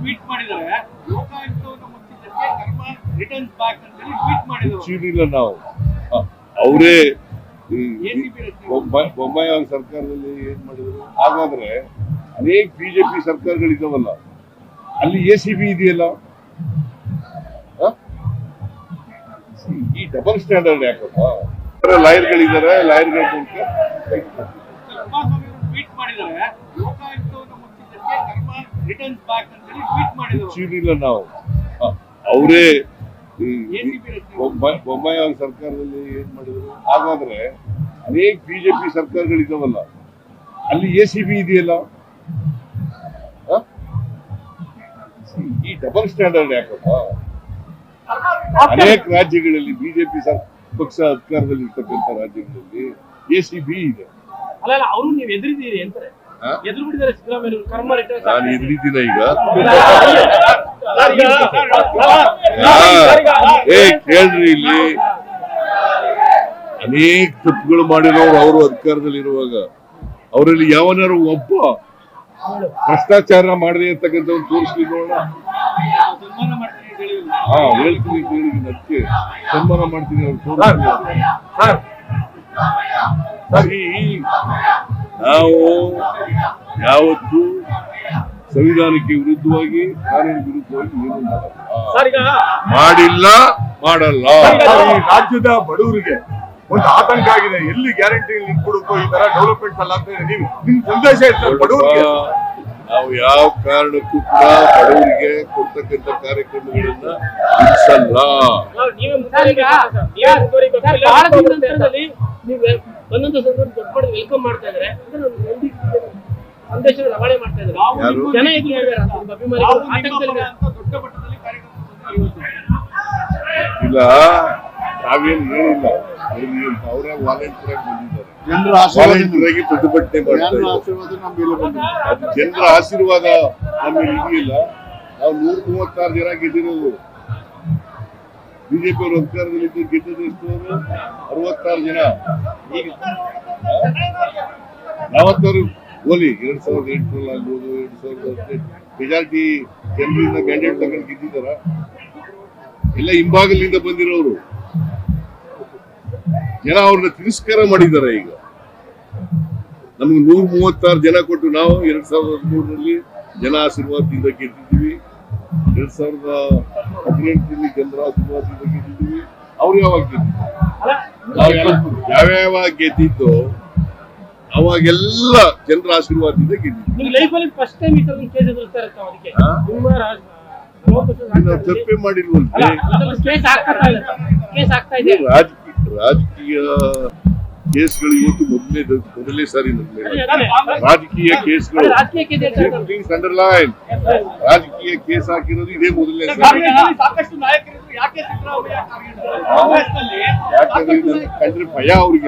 Tweet ಮಾಡಿದ್ದಾರೆ. ಲೋಕಾಯುಕ್ತವನ್ನು ಮುಚ್ಚಿದ್ದಕ್ಕೆ returns back ಅಂತ ಹೇಳಿ ಟ್ವೀಟ್ ಮಾಡಿದ್ರು. ಮುಚ್ಚಿರಲಿಲ್ಲ ನಾವು. ಅವರೇ ಬೊಮ್ಮಾಯಿ ಅವ್ರ ಸರ್ಕಾರದಲ್ಲಿ ಏನ್ ಮಾಡಿದ್ರು? ಹಾಗಾದ್ರೆ ಅನೇಕ ಬಿಜೆಪಿ ಸರ್ಕಾರಗಳಿದಾವಲ್ಲ ಅಲ್ಲಿ ಎ ಸಿ ಬಿ ಇದೆಯಲ್ಲ? ಈ ಡಬಲ್ ಸ್ಟ್ಯಾಂಡರ್ಡ್ ಯಾಕಪ್ಪ? ಲಾಯರ್ಗಳಿದ್ದಾರೆ ಲಾಯರ್ಗಳ ಮೂಲಕ ಟ್ವೀಟ್ ಮಾಡಿದ್ದಾರೆ. ರಿಟರ್ನ್ಸ್ ಬ್ಯಾಕ್ ಅಂತ ಹೇಳಿ ಟ್ವೀಟ್ ಮಾಡಿದ್ರು. ನಾವು. ಅವರೇ ಬೊಮ್ಮಾಯಿ ಅವ್ರ ಸರ್ಕಾರದಲ್ಲಿ ಏನ್ ಮಾಡಿದ್ರು? ಹಾಗಾದ್ರೆ ಅನೇಕ ಬಿಜೆಪಿ ಸರ್ಕಾರಗಳಿದಾವಲ್ಲ ಅಲ್ಲಿ ಎ ಸಿ ಬಿ ಇದೆಯಲ್ಲ? ಈ ಡಬಲ್ ಸ್ಟ್ಯಾಂಡರ್ಡ್ ಯಾಕಪ್ಪ? ಅನೇಕ ರಾಜ್ಯಗಳಲ್ಲಿ ಬಿಜೆಪಿ ಪಕ್ಷ ಅಧಿಕಾರದಲ್ಲಿ ಇರ್ತಕ್ಕಂಥ ರಾಜ್ಯಗಳಲ್ಲಿ ಎ ಸಿ ಬಿ ಇದೆ. ಅಲ್ಲ ಅವರು ನೀವು ಎದುರಿದ್ದೀರಿ ಅಂತಾರೆ. ನಾನು ಎದುರಿದ್ದೀನ ಈಗ. ಏ ಕೇಳ್ರಿ ಇಲ್ಲಿ. ಅನೇಕ ತಪ್ಪುಗಳು ಮಾಡಿರೋರು ಅವರು ಅಧಿಕಾರದಲ್ಲಿರುವಾಗ. ಅವರಲ್ಲಿ ಯಾವನಾರು ಒಬ್ಬ ಭ್ರಷ್ಟಾಚಾರ ಮಾಡಿದೆ ಇರ್ತಕ್ಕಂಥವ್ರು ತೋರಿಸ್ಲಿ ನೋಡೋಣ. ಹಾ ಹೇಳ್ತೀನಿ ಅಂತ ಹೇಳಿದ್ದೀನಿ ಅದಕ್ಕೆ ಸನ್ಮಾನ ಮಾಡ್ತೀನಿ ಅವ್ರು. ತೋರಿಸ್ಲಿ ಸರಿ. ನಾವು ಯಾವತ್ತು ಸಂವಿಧಾನಕ್ಕೆ ವಿರುದ್ಧವಾಗಿ ಕಾನೂನು ವಿರುದ್ಧವಾಗಿ ಏನು ಮಾಡಲ್ಲ. ಸರ್ ಈಗ ಮಾಡಿಲ್ಲ ಮಾಡಲ್ಲ. ಈ ರಾಜ್ಯದ ಬಡವರಿಗೆ ಒಂದು ಆತಂಕ ಆಗಿದೆ. ಎಲ್ಲಿ ಗ್ಯಾರಂಟಿ ಕೊಡುತ್ತೋ ಈ ತರ ಡೆವಲಪ್ಮೆಂಟ್ ಅಲ್ಲ ಅಂತ ನೀವು ನಿಮ್ ಸಂದೇಶ ಬಡವರಿಗೆ. ನಾವು ಯಾವ ಕಾರಣಕ್ಕೂ ಕೂಡ ಬಡವರಿಗೆ ಕೊಡ್ತಕ್ಕಂಥ ಕಾರ್ಯಕ್ರಮಗಳನ್ನ ನಿಲ್ಲಿಸಲ್ಲ ಒಂದೊಂದು ವೆಲ್ಕಮ್ ಮಾಡ್ತಾ ಸಂದೇಶ ರವಾನೆ ಮಾಡ್ತಾ ಇದ್ದಾರೆ ಜನ ಎದುರು ಅಭಿಮಾನಿಗಳು ದೊಡ್ಡ ಮಟ್ಟದಲ್ಲಿ ಇಲ್ಲ ನಾವೇನು ಹೇಳಿಲ್ಲ ಹೇಳಿ ಅಂತ ಅವರೇ ವಾಲಂಟಿಯರ್ ಆಗಿ ಬಂದಿದ್ದಾರೆ. ಜನರ ವಾಲಂಟಿಯರ್ ಆಗಿ ಪ್ರತಿಭಟನೆ ಮಾಡ್ತಾ ಇದ್ದಾರೆ. ಆಶೀರ್ವಾದ ಅದು ಜನರ ನಮಗೆ ಇದೆಯಲ್ಲ. ನಾವು ನೂರ ಮೂವತ್ತಾರು ಜನ ಗೆದ್ದಿರೋದು. ಬಿಜೆಪಿ ಅವರು ಅಧಿಕಾರದಲ್ಲಿ ಇದ್ದು ಗೆದ್ದದ್ದು ಎಷ್ಟು ಅವರು ಅರವತ್ತಾರು ಜನ. ಈಗ ಯಾವತ್ತಾರು ಓಲಿ ಎರಡ್ ಸಾವಿರದ ಎಂಟರಲ್ಲಿ ಆಗ್ಬೋದು ಎರಡ್ ಸಾವಿರದ ಹದಿನೆಂಟು. ಮೆಜಾರಿಟಿ ಜನರಿಂದ ಕ್ಯಾಂಡಿಡೇಟ್ ತಗೊಂಡು ಗೆದ್ದಿದ್ದಾರ? ಎಲ್ಲ ಹಿಂಭಾಗಲಿಂದ ಬಂದಿರೋರು? ಜನ ಅವ್ರನ್ನ ತಿರಸ್ಕಾರ ಮಾಡಿದ್ದಾರೆ ಈಗ? ನಮ್ಗೆ ನೂರ ಮೂವತ್ತಾರು ಜನ ಕೊಟ್ಟು ನಾವು ಎರಡ್ ಸಾವಿರದ ಹದಿಮೂರರಲ್ಲಿ ಜನ ಆಶೀರ್ವಾದದಿಂದ ಗೆದ್ದಿದ್ದೀವಿ. ಎರಡ್ ಸಾವಿರದ ಹದಿನೆಂಟರಲ್ಲಿ ಜನರ ಆಶೀರ್ವಾದದಿಂದ ಗೆದ್ದಿದ್ದೀವಿ. ಅವ್ರು ಯಾವಾಗ ಗೆದ್ದಿದ್ದು? ಯಾವ್ಯಾವಾಗ ಯಾವ್ಯಾವ ಗೆದ್ದಿದ್ದು? ಅವಾಗೆಲ್ಲ ಜನರ ಆಶೀರ್ವಾದದಿಂದ ವರ್ಷದ ನಾವು ತಪ್ಪೇ ಇದೆ. ರಾಜಕೀಯ ಕೇಸ್ಗಳು ಇವತ್ತು ಮೊದಲೇ ಮೊದಲನೇ ಸಾರಿ ಅದೇ. ರಾಜಕೀಯ ಕೇಸ್ಗಳು. ಅಂಡರ್ಲೈನ್ ರಾಜಕೀಯ ಕೇಸ್ ಹಾಕಿರೋದು ಇದೇ ಮೊದಲನೇ ಸಾರಿ. ಯಾಕಂದ್ರೆ ಕಂಡ್ರೆ ಭಯ ಅವ್ರಿಗೆ.